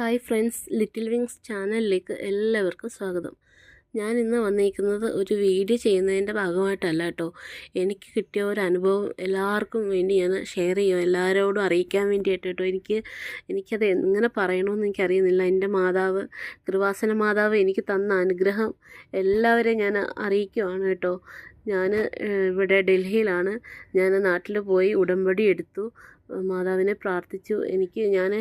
Hi friends little wings ചാനലിലേക്ക് എല്ലാവർക്കും സ്വാഗതം. ഞാൻ ഇന്ന് വന്നിരിക്കുന്നത് ഒരു വീഡിയോ ചെയ്യുന്നതിന്റെ ഭാഗമായിട്ടല്ല കേട്ടോ. എനിക്ക് കിട്ടിയ ഒരു അനുഭവം എല്ലാവർക്കും വേണ്ടി ഞാൻ ഷെയർ ചെയ്യും എല്ലാവരോടും അറിയിക്കാൻ വേണ്ടിയിട്ട് കേട്ടോ. എനിക്ക് എനിക്കത് എങ്ങനെ പറയണമെന്ന് എനിക്കറിയുന്നില്ല. എന്റെ മാതാവ് കൃപാസന മാതാവ് എനിക്ക് തന്ന അനുഗ്രഹം എല്ലാവരെയും ഞാൻ അറിയിക്കുവാണ് കേട്ടോ. ഞാൻ ഇവിടെ ഡൽഹിയിലാണ്. ഞാൻ നാട്ടിൽ പോയി ഉടമ്പടി എടുത്തു. മാതാവിനെ പ്രാർത്ഥിച്ചു. എനിക്ക് ഞാൻ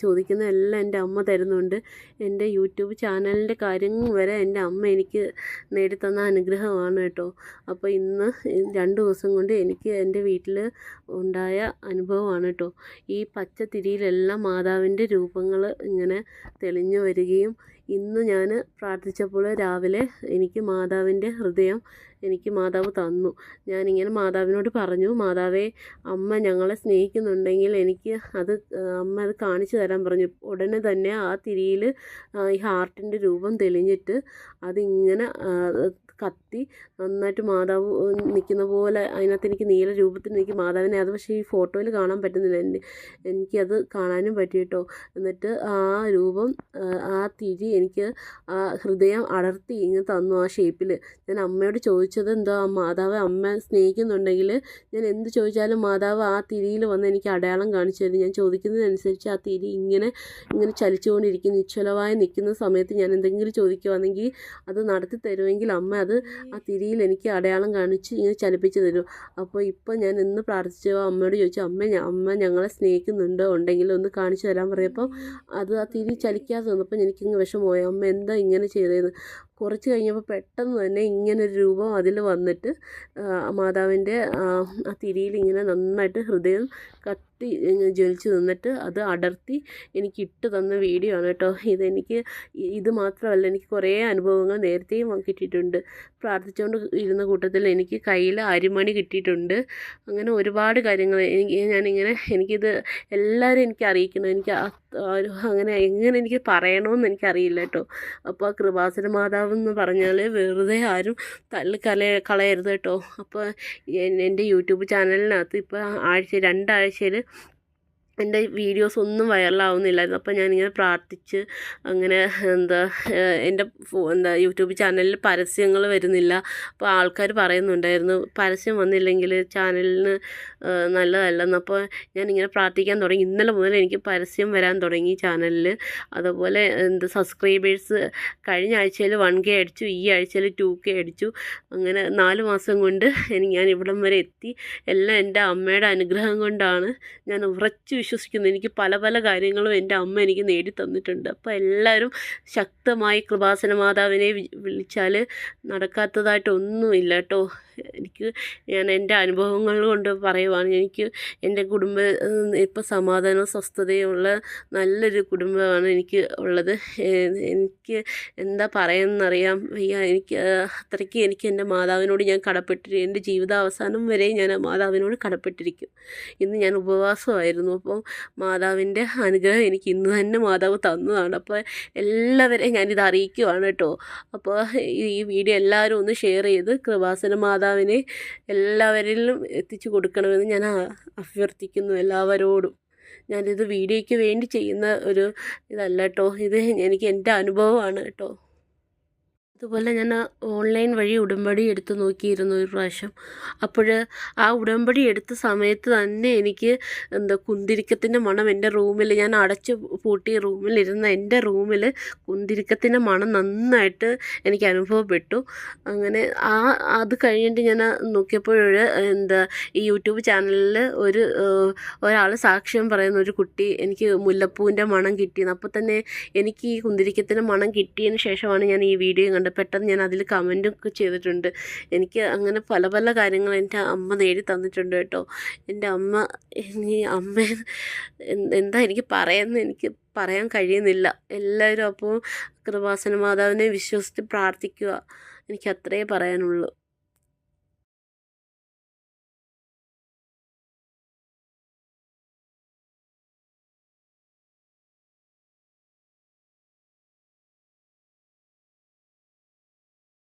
ചോദിക്കുന്ന എല്ലാം എന്റെ അമ്മ തരുന്നുണ്ട്. എന്റെ യൂട്യൂബ് ചാനലിന്റെ കാര്യങ്ങൾ വരെ എന്റെ അമ്മ എനിക്ക് നേടിത്തന്ന അനുഗ്രഹമാണ് കേട്ടോ. അപ്പോൾ ഇന്ന് രണ്ട് ദിവസം കൊണ്ട് എനിക്ക് എന്റെ വീട്ടിൽ ഉണ്ടായ അനുഭവമാണ് കേട്ടോ. ഈ പച്ച തിരിയിലെല്ലാം മാതാവിന്റെ രൂപങ്ങൾ ഇങ്ങനെ തെളിഞ്ഞു വരികയും ഇന്ന് ഞാൻ പ്രാർത്ഥിച്ചപ്പോൾ രാവിലെ എനിക്ക് മാതാവിന്റെ ഹൃദയം എനിക്ക് മാതാവ് തന്നു. ഞാനിങ്ങനെ മാതാവിനോട് പറഞ്ഞു മാതാവേ അമ്മ ഞങ്ങളെ സ്നേഹിക്കുന്നുണ്ടെങ്കിൽ എനിക്ക് അത് അമ്മ അത് കാണിച്ചു തരാൻ പറഞ്ഞു. ഉടനെ തന്നെ ആ തിരിയിൽ ഈ ഹാർട്ടിന്റെ രൂപം തെളിഞ്ഞിട്ട് അതിങ്ങനെ കത്തി നന്നായിട്ട് മാതാവ് നിൽക്കുന്ന പോലെ അതിനകത്ത് എനിക്ക് നീല രൂപത്തിൽ എനിക്ക് മാതാവിനെ അത് പക്ഷേ ഈ ഫോട്ടോയിൽ കാണാൻ പറ്റുന്നില്ല. എന്റെ എനിക്കത് കാണാനും പറ്റി കേട്ടോ. എന്നിട്ട് ആ രൂപം ആ തിരി എനിക്ക് ആ ഹൃദയം അടർത്തി ഇങ്ങനെ തന്നു ആ ഷേപ്പിൽ. ഞാൻ അമ്മയോട് ചോദിച്ചത് എന്താ മാതാവ് അമ്മ സ്നേഹിക്കുന്നുണ്ടെങ്കിൽ ഞാൻ എന്ത് ചോദിച്ചാലും മാതാവ് ആ തിരിയിൽ വന്ന് എനിക്ക് അടയാളം കാണിച്ചു തരും. ഞാൻ ചോദിക്കുന്നതിനനുസരിച്ച് ആ തിരി ഇങ്ങനെ ഇങ്ങനെ ചലിച്ചുകൊണ്ടിരിക്കും നിശ്ചലമായി നിൽക്കുന്ന സമയത്ത് ഞാൻ എന്തെങ്കിലും ചോദിക്കുവാണെങ്കിൽ അത് നടത്തി തരുമെങ്കിൽ അമ്മ അത് ആ തിരിയിൽ എനിക്ക് അടയാളം കാണിച്ച് ഇങ്ങനെ ചലിപ്പിച്ച് തരും. അപ്പോൾ ഇപ്പോൾ ഞാൻ ഇന്ന് പ്രാർത്ഥിച്ചു അമ്മയോട് ചോദിച്ചു അമ്മ അമ്മ ഞങ്ങളെ സ്നേഹിക്കുന്നുണ്ടോ? ഉണ്ടെങ്കിൽ ഒന്ന് കാണിച്ചു തരാൻ പറയപ്പോൾ അത് ആ തിരി ചലിക്കാതെ വന്നപ്പോൾ എനിക്കിങ്ങ് വിഷമമായി. അമ്മ എന്താ ഇങ്ങനെ ചെയ്തതെന്ന് കുറച്ച് കഴിഞ്ഞപ്പോൾ പെട്ടെന്ന് തന്നെ ഇങ്ങനൊരു രൂപം അതിൽ വന്നിട്ട് മാതാവിന്റെ ആ തിരിയിൽ ഇങ്ങനെ നന്നായിട്ട് ഹൃദയം കത്തി ജ്വലിച്ച് നിന്നിട്ട് അത് അടർത്തി എനിക്ക് ഇട്ട് തന്ന വീഡിയോ ആണ് കേട്ടോ. ഇതെനിക്ക് ഇത് മാത്രമല്ല എനിക്ക് കുറേ അനുഭവങ്ങൾ നേരത്തെയും കിട്ടിയിട്ടുണ്ട്. പ്രാർത്ഥിച്ചുകൊണ്ട് ഇരുന്ന കൂട്ടത്തിൽ എനിക്ക് കയ്യിൽ അരിമണി കിട്ടിയിട്ടുണ്ട്. അങ്ങനെ ഒരുപാട് കാര്യങ്ങൾ എനിക്ക് ഞാനിങ്ങനെ എനിക്കിത് എല്ലാവരും എനിക്ക് അറിയിക്കണം. എനിക്ക് അങ്ങനെ എങ്ങനെ എനിക്ക് പറയണമെന്ന് എനിക്കറിയില്ല കേട്ടോ. അപ്പോൾ കൃപാസന മാതാവ് എന്ന് പറഞ്ഞാൽ വെറുതെ ആരും തള്ളി കല കളയരുത് കേട്ടോ. അപ്പോൾ എന്റെ യൂട്യൂബ് ചാനലിനകത്ത് ഇപ്പോൾ ആഴ്ച രണ്ടാഴ്ചയിൽ എന്റെ വീഡിയോസ് ഒന്നും വൈറലാവുന്നില്ലായിരുന്നു. അപ്പോൾ ഞാനിങ്ങനെ പ്രാർത്ഥിച്ച് അങ്ങനെ എന്താ എന്റെ എന്താ യൂട്യൂബ് ചാനലിൽ പരസ്യങ്ങൾ വരുന്നില്ല. അപ്പോൾ ആൾക്കാർ പറയുന്നുണ്ടായിരുന്നു പരസ്യം വന്നില്ലെങ്കിൽ ചാനലിന് നല്ലതല്ലെന്ന്. അപ്പോൾ ഞാനിങ്ങനെ പ്രാർത്ഥിക്കാൻ തുടങ്ങി. ഇന്നലെ മുതൽ എനിക്ക് പരസ്യം വരാൻ തുടങ്ങി ചാനലിൽ അതുപോലെ എന്ത് സബ്സ്ക്രൈബേഴ്സ് കഴിഞ്ഞ ആഴ്ചയിൽ വൺ കെ അടിച്ചു ഈ ആഴ്ചയിൽ ടു കെ അടിച്ചു. അങ്ങനെ നാല് മാസം കൊണ്ട് എനിക്ക് ഞാൻ ഇവിടം വരെ എത്തി. എല്ലാം എന്റെ അമ്മയുടെ അനുഗ്രഹം കൊണ്ടാണ് ഞാൻ ഉറച്ചു വിശ്വസിക്കുന്നു. എനിക്ക് പല പല കാര്യങ്ങളും എന്റെ അമ്മ എനിക്ക് നേടി തന്നിട്ടുണ്ട്. അപ്പോൾ എല്ലാവരും ശക്തമായി കൃപാസന മാതാവിനെ വിളിച്ചാൽ നടക്കാത്തതായിട്ടൊന്നുമില്ല കേട്ടോ. എനിക്ക് ഞാൻ എന്റെ അനുഭവങ്ങൾ കൊണ്ട് പറയുവാണ്. എനിക്ക് എന്റെ കുടുംബ ഇപ്പോൾ സമാധാനവും സ്വസ്ഥതയുമുള്ള നല്ലൊരു കുടുംബമാണ് എനിക്ക് ഉള്ളത്. എനിക്ക് എന്താ പറയുന്നറിയാം? വയ്യ എനിക്ക് അത്രയ്ക്ക് എനിക്ക് എന്റെ മാതാവിനോട് ഞാൻ കടപ്പെട്ടിരിക്കും എന്റെ ജീവിതാവസാനം വരെ ഞാൻ ആ മാതാവിനോട് കടപ്പെട്ടിരിക്കും. ഇന്ന് ഞാൻ ഉപവാസമായിരുന്നു. അപ്പം മാതാവിന്റെ അനുഗ്രഹം എനിക്ക് ഇന്ന് തന്നെ മാതാവ് തന്നതാണ്. അപ്പോൾ എല്ലാവരെയും ഞാനിത് അറിയിക്കുവാണ് കേട്ടോ. അപ്പോൾ ഈ വീഡിയോ എല്ലാവരും ഒന്ന് ഷെയർ ചെയ്ത് കൃപാസന മാതാവിനെ എല്ലാവരിലും എത്തിച്ചു കൊടുക്കണമെന്ന് ഞാൻ അഭ്യർത്ഥിക്കുന്നു എല്ലാവരോടും. ഞാനിത് വീഡിയോയ്ക്ക് വേണ്ടി ചെയ്യുന്ന ഒരു ഇതല്ല കേട്ടോ ഇത് എനിക്ക് എന്റെ അനുഭവമാണ് കേട്ടോ അതുപോലെ ഞാൻ ഓൺലൈൻ വഴി ഉടമ്പടി എടുത്ത് നോക്കിയിരുന്നു ഒരു പ്രാവശ്യം. അപ്പോൾ ആ ഉടമ്പടി എടുത്ത സമയത്ത് തന്നെ എനിക്ക് എന്താ കുന്തിരിക്കത്തിന്റെ മണം എന്റെ റൂമിൽ ഞാൻ അടച്ച് പൂട്ടിയ റൂമിലിരുന്ന എന്റെ റൂമിൽ കുന്തിരിക്കത്തിന്റെ മണം നന്നായിട്ട് എനിക്ക് അനുഭവപ്പെട്ടു. അങ്ങനെ ആ അത് കഴിഞ്ഞിട്ട് ഞാൻ നോക്കിയപ്പോൾ എന്താ ഈ യൂട്യൂബ് ചാനലിൽ ഒരു ഒരാൾ സാക്ഷ്യം പറയുന്ന ഒരു കുട്ടി എനിക്ക് മുല്ലപ്പൂവിന്റെ മണം കിട്ടിയെന്ന്. അപ്പോൾ തന്നെ എനിക്ക് ഈ കുന്തിരിക്കത്തിന്റെ മണം കിട്ടിയതിന് ശേഷമാണ് ഞാൻ ഈ വീഡിയോ പെട്ടെന്ന് ഞാൻ അതിൽ കമന്റൊക്കെ ചെയ്തിട്ടുണ്ട്. എനിക്ക് അങ്ങനെ പല പല കാര്യങ്ങൾ എന്റെ അമ്മ നേടി തന്നിട്ടുണ്ട് കേട്ടോ. എന്റെ അമ്മ ഈ അമ്മ എന്താ എനിക്ക് പറയുന്നത് എനിക്ക് പറയാൻ കഴിയുന്നില്ല. എല്ലാവരും അപ്പോൾ കൃപാസന മാതാവിനെ വിശ്വസിച്ച് പ്രാർത്ഥിക്കുക. എനിക്ക് അത്രേ പറയാനുള്ളൂ.